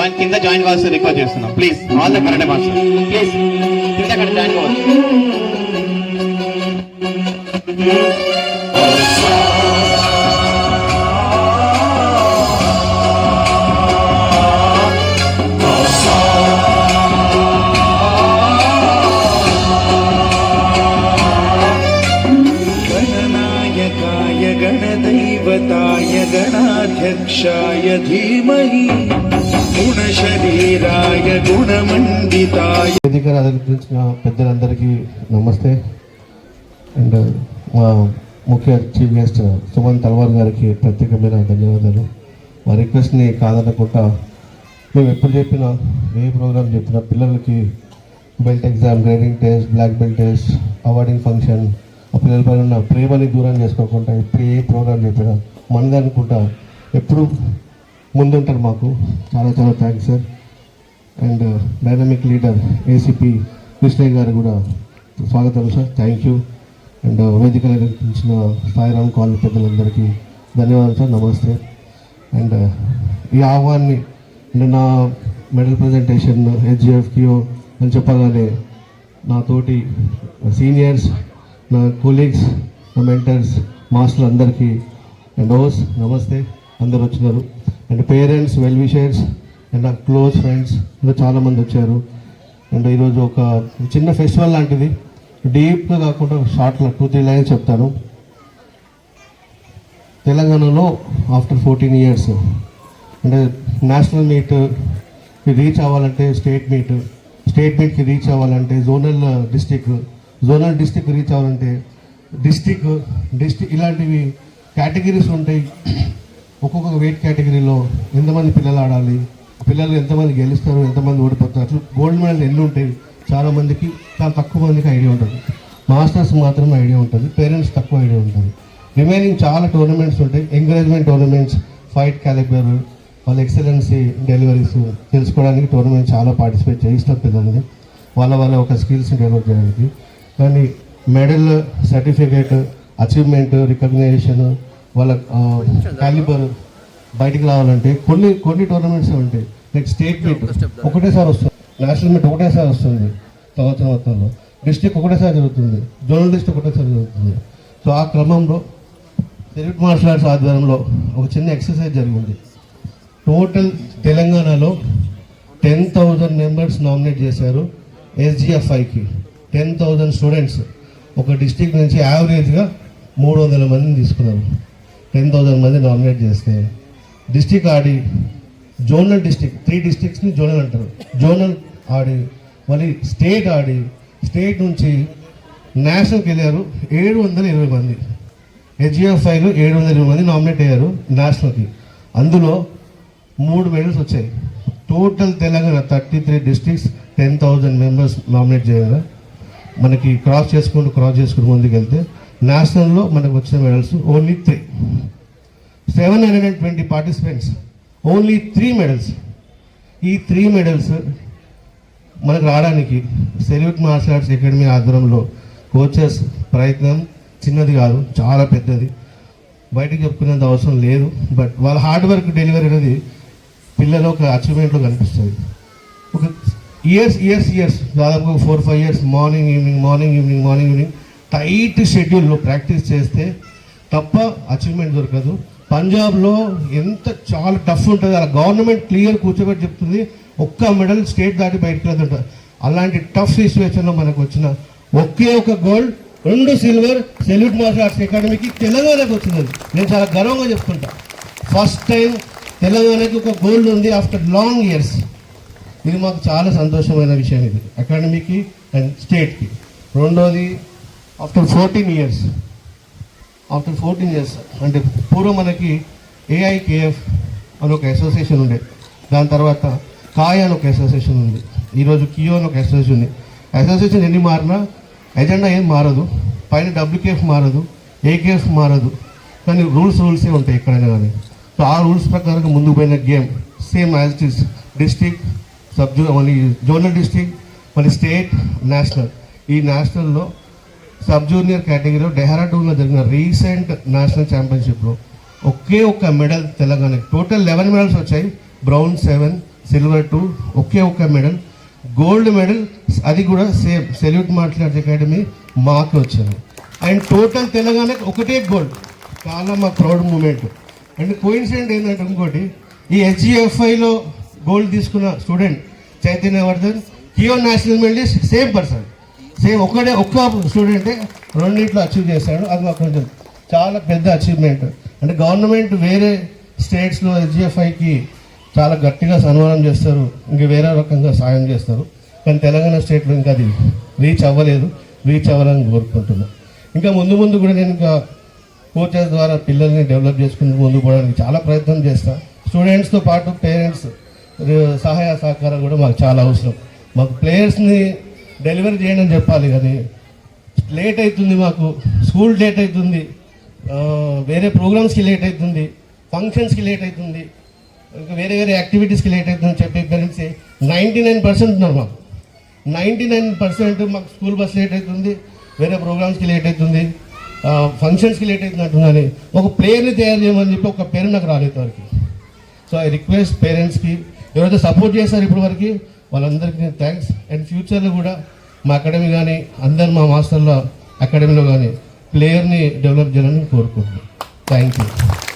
Join కింద join కావాల్సి request చేస్తున్నాం please all the karate master please కింద అక్కడ జాయిన్ కావాలి गणनायकाय गणदैवताय गणाध्यक्षाय धीमहि పెద్దలందరికీ నమస్తే. అండ్ మా ముఖ్య చీఫ్ గెస్ట్ సుమన్ తల్వార్ గారికి ప్రత్యేకమైన ధన్యవాదాలు. మా రిక్వెస్ట్ని కాదనకుండా మేము ఎప్పుడు చెప్పినా ఏ ప్రోగ్రామ్ చెప్పినా పిల్లలకి belt exam grading test black belt test awarding function ఆ పిల్లలపై ఉన్న ప్రేమని దూరం చేసుకోకుండా ఇప్పుడు ఏ ప్రోగ్రామ్ చెప్పినా మనది అనుకుంటా ఎప్పుడు ముందుంటారు మాకు. చాలా చాలా thanks sir and dynamic leader ACP Krishnaiah గారు కూడా స్వాగతం sir thank you and uh, వేదికలు నిర్వహించిన సాయిరామ్ కాలనీ పెద్దలందరికీ ధన్యవాదాలు సార్ నమస్తే. అండ్ uh, ఈ ఆహ్వాన్ని నా మెడల్ ప్రజెంటేషన్ హెచ్జిఎఫ్కియో అని చెప్పగానే నా తోటి సీనియర్స్ నా కొలీగ్స్ నా మెంటర్స్ మాస్టర్లు అందరికీ అండ్ ఓస్ నమస్తే అందరు వచ్చినారు. And parents well wishers and నా క్లోజ్ ఫ్రెండ్స్ ఇంకా చాలామంది వచ్చారు. అండ్ ఈరోజు ఒక చిన్న ఫెస్టివల్ లాంటిది. డీప్గా కాకుండా షార్ట్లో టూ త్రీ లైన్స్ చెప్తాను. తెలంగాణలో ఆఫ్టర్ ఫోర్టీన్ ఇయర్స్ అంటే నేషనల్ మీట్ రీచ్ అవ్వాలంటే స్టేట్ మీట్ స్టేట్ మీట్కి రీచ్ అవ్వాలంటే zonal district zonal district reach అవ్వాలంటే డిస్టిక్ డిస్టిక్ ఇలాంటివి కేటగిరీస్ ఉంటాయి. ఒక్కొక్క వెయిట్ కేటగిరీలో ఎంతమంది పిల్లలు ఆడాలి పిల్లలు ఎంతమంది గెలుస్తారు ఎంతమంది ఓడిపోతారు గోల్డ్ మెడల్ ఎన్ని ఉంటాయి చాలామందికి చాలా తక్కువ మందికి ఐడియా ఉంటుంది. మాస్టర్స్ మాత్రమే ఐడియా ఉంటుంది పేరెంట్స్ తక్కువ ఐడియా ఉంటుంది. రిమైనింగ్ చాలా టోర్నమెంట్స్ ఉంటాయి ఎంకరేజ్మెంట్ టోర్నమెంట్స్ ఫైట్ క్యాలిబర్ వాళ్ళ ఎక్సలెన్సీ డెలివరీస్ తెలుసుకోవడానికి టోర్నమెంట్ చాలా పార్టిసిపేట్ చేయిస్తారు పిల్లల్ని. వాళ్ళ వాళ్ళ ఒక స్కిల్స్ని డెవలప్ చేయడానికి. కానీ మెడల్ సర్టిఫికేట్ అచీవ్మెంట్ రికగ్నైజేషన్ వాళ్ళ క్యాలిబర్ బయటికి రావాలంటే కొన్ని కొన్ని టోర్నమెంట్స్ ఉంటాయి. లైక్ స్టేట్ మీట్ ఒకటేసారి వస్తుంది. నేషనల్ మీట్ ఒకటేసారి వస్తుంది. సంవత్సరం మొత్తంలో డిస్ట్రిక్ట్ ఒకటేసారి జరుగుతుంది. జోనల్ డిస్ట్రిక్ట్ ఒకటేసారి జరుగుతుంది. సో ఆ క్రమంలో సెల్యూట్ మార్షల్ ఆర్ట్స్ ఆధ్వర్యంలో ఒక చిన్న ఎక్సర్సైజ్ జరిగింది టోటల్ తెలంగాణలో టెన్ థౌజండ్ మెంబర్స్ నామినేట్ చేశారు ఎస్జిఎఫ్ఐకి టెన్ థౌజండ్ స్టూడెంట్స్ ఒక డిస్టిక్ నుంచి యావరేజ్గా మూడు వందల మందిని తీసుకున్నారు. టెన్ థౌజండ్ మంది నామినేట్ చేస్తే డిస్టిక్ ఆడి జోనల్ డిస్టిక్ త్రీ డిస్టిక్స్ని జోనల్ అంటారు. జోనల్ ఆడి మళ్ళీ స్టేట్ ఆడి స్టేట్ నుంచి నేషనల్కి వెళ్ళారు ఏడు వందల ఇరవై మంది. హెచ్జిఎఫ్ఐలో ఏడు వందల ఇరవై మంది నామినేట్ అయ్యారు నేషనల్కి అందులో మూడు మెడల్స్ వచ్చాయి. Total Telangana thirty three districts ten thousand members nominate చేయగా మనకి క్రాస్ చేసుకుంటూ క్రాస్ చేసుకుంటూ ముందుకు వెళ్తే నేషనల్లో మనకు వచ్చిన medals only three seven hundred and twenty participants. Only three medals. ఈ త్రీ మెడల్స్ మనకు రావడానికి సెల్యూట్ మార్షల్ ఆర్ట్స్ అకాడమీ ఆధ్వర్యంలో కోచెస్ ప్రయత్నం చిన్నది కాదు చాలా పెద్దది. బయటకు చెప్పుకునేంత అవసరం లేదు బట్ వాళ్ళ హార్డ్ వర్క్ డెలివరీ అనేది పిల్లలు ఒక అచీవ్మెంట్లో కనిపిస్తుంది. ఒక ఇయర్స్ ఇయర్స్ ఇయర్స్ దాదాపు four five years morning evening morning evening morning evening tight షెడ్యూల్లో ప్రాక్టీస్ చేస్తే తప్ప అచీవ్మెంట్ దొరకదు. పంజాబ్లో ఎంత చాలా టఫ్ ఉంటుంది. అలా గవర్నమెంట్ క్లియర్ కూర్చోబెట్టి చెప్తుంది. ఒక్క మెడల్ స్టేట్ దాటి బయటకు వెళ్తుంటారు అలాంటి టఫ్ సిచ్యువేషన్లో మనకు వచ్చిన ఒకే ఒక గోల్డ్ రెండు సిల్వర్ సెల్యూట్ మార్షల్ ఆర్ట్స్ అకాడమీకి తెలంగాణకు వచ్చింది. నేను చాలా గర్వంగా చెప్తుంటా. ఫస్ట్ టైం తెలంగాణకి ఒక గోల్డ్ ఉంది ఆఫ్టర్ లాంగ్ ఇయర్స్. ఇది మాకు చాలా సంతోషమైన విషయం ఇది. అకాడమీకి అండ్ స్టేట్కి. రెండోది after fourteen years. After fourteen years అంటే పూర్వం మనకి ఏఐకేఎఫ్ అని ఒక అసోసియేషన్ ఉండే. దాని తర్వాత కాయ అని ఒక అసోసియేషన్ ఉంది. ఈరోజు కియో అని ఒక అసోసియేషన్ ఉంది. అసోసియేషన్ ఎన్ని మారినా ఎజెండా ఏం మారదు. పైన డబ్ల్యూకేఎఫ్ మారదు ఏకేఎఫ్ మారదు. కానీ రూల్స్ రూల్సే ఉంటాయి ఎక్కడైనా కానీ. సో ఆ రూల్స్ ప్రకారం ముందుకు పోయిన game same as it is district సబ్జూ మళ్ళీ జోనల్ డిస్టిక్ మళ్ళీ స్టేట్ నేషనల్ ఈ నేషనల్లో సబ్ జూనియర్ కేటగిరీలో డెహ్రాడూన్లో జరిగిన రీసెంట్ నేషనల్ ఛాంపియన్షిప్లో ఒకే ఒక్క మెడల్ తెలంగాణకి టోటల్ లెవెన్ మెడల్స్ వచ్చాయి. బ్రౌన్ సెవెన్ సిల్వర్ టూ ఒకే ఒక్క మెడల్. గోల్డ్ మెడల్ అది కూడా సేమ్. సెల్యూట్ మాట్లాడే అకాడమీ మాకు వచ్చింది. అండ్ టోటల్ తెలంగాణకి ఒకటే గోల్డ్. చాలా మా ప్రౌడ్ మూమెంట్. అండ్ కోయిన్సిడెంట్ ఏంటంటే ఇంకోటి ఈ హెచ్జిఎఫ్ఐలో గోల్డ్ తీసుకున్న student Chaitanyavardhan కియో national medalist same person. Same ఒక్కడే ఒక్క స్టూడెంటే రెండింటిలో అచీవ్ చేశాడు. అది మాకు కొంచెం చాలా పెద్ద అచీవ్మెంట్ అంటే గవర్నమెంట్ వేరే స్టేట్స్లో హెచ్జిఎఫ్ఐకి చాలా గట్టిగా సన్మానం చేస్తారు. ఇంక వేరే రకంగా సాయం చేస్తారు. కానీ తెలంగాణ స్టేట్లో ఇంకా అది రీచ్ అవ్వలేదు. రీచ్ అవ్వాలని కోరుకుంటున్నాను ఇంకా ముందు ముందు కూడా నేను ఇంకా కోచెస్ ద్వారా పిల్లల్ని డెవలప్ చేసుకుని ముందుకు పోవడానికి చాలా ప్రయత్నం చేస్తాను స్టూడెంట్స్తో పాటు పేరెంట్స్ సహాయ సహకారం కూడా మాకు చాలా అవసరం. మాకు ప్లేయర్స్ని డెలివరీ చేయడం చెప్పాలి కానీ లేట్ అవుతుంది మాకు. స్కూల్ లేట్ అవుతుంది. వేరే ప్రోగ్రామ్స్కి లేట్ అవుతుంది. ఫంక్షన్స్కి లేట్ అవుతుంది. ఇంకా వేరే వేరే యాక్టివిటీస్కి లేట్ అవుతుందని చెప్పి పేరెంట్స్ నైంటీ నైన్ పర్సెంట్ ఉన్నారు మాకు. నైంటీ నైన్ పర్సెంట్ మాకు స్కూల్ బస్ లేట్ అవుతుంది. వేరే ప్రోగ్రామ్స్కి లేట్ అవుతుంది. ఫంక్షన్స్కి లేట్ అవుతుంది అంటున్నాను. ఒక ప్లేయర్ని తయారు చేయమని చెప్పి ఒక పేరు నాకు రాలేదు వరకు. సో ఐ రిక్వెస్ట్ పేరెంట్స్కి ఎవరైతే సపోర్ట్ చేస్తారు ఇప్పటి వరకు వాళ్ళందరికీ థ్యాంక్స్ అండ్ ఫ్యూచర్లో కూడా మా అకాడమీ కానీ అందరు మా మాస్టర్ల అకాడమీలో కానీ ప్లేయర్ని డెవలప్ చేయాలని కోరుకుంటున్నాను థ్యాంక్ యూ